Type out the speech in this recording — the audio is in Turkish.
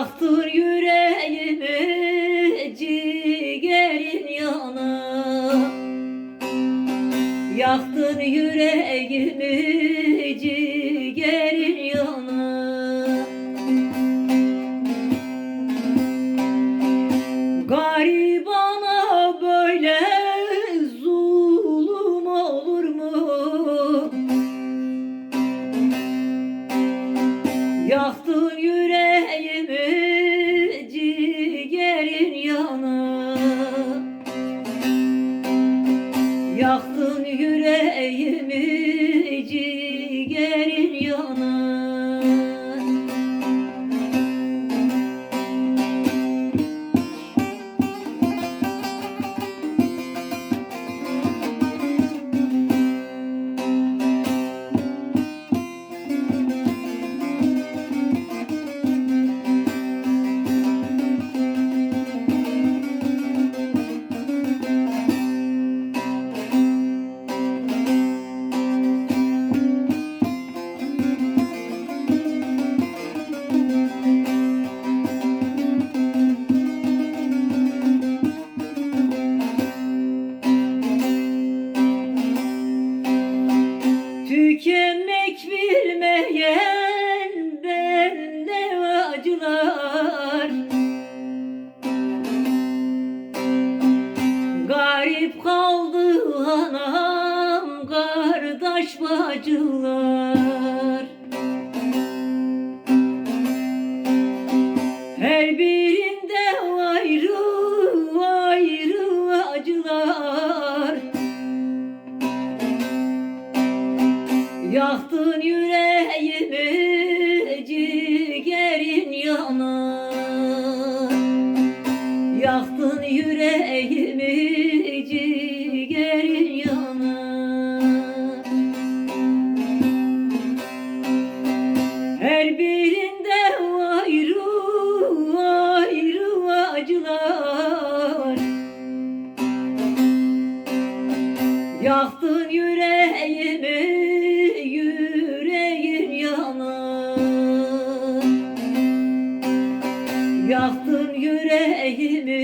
Yaktır yüreğimi ciğerin yanı Yaktın yüreğimi ciğerin yanı Garibana böyle zulüm olur mu? Yaktın yüreğimi Garip kaldı anam kardeş bacılar Her birinde ayrı ayrı acılar. Yaktın yüreğimi yüreğim yanar Yaktın yüreğimi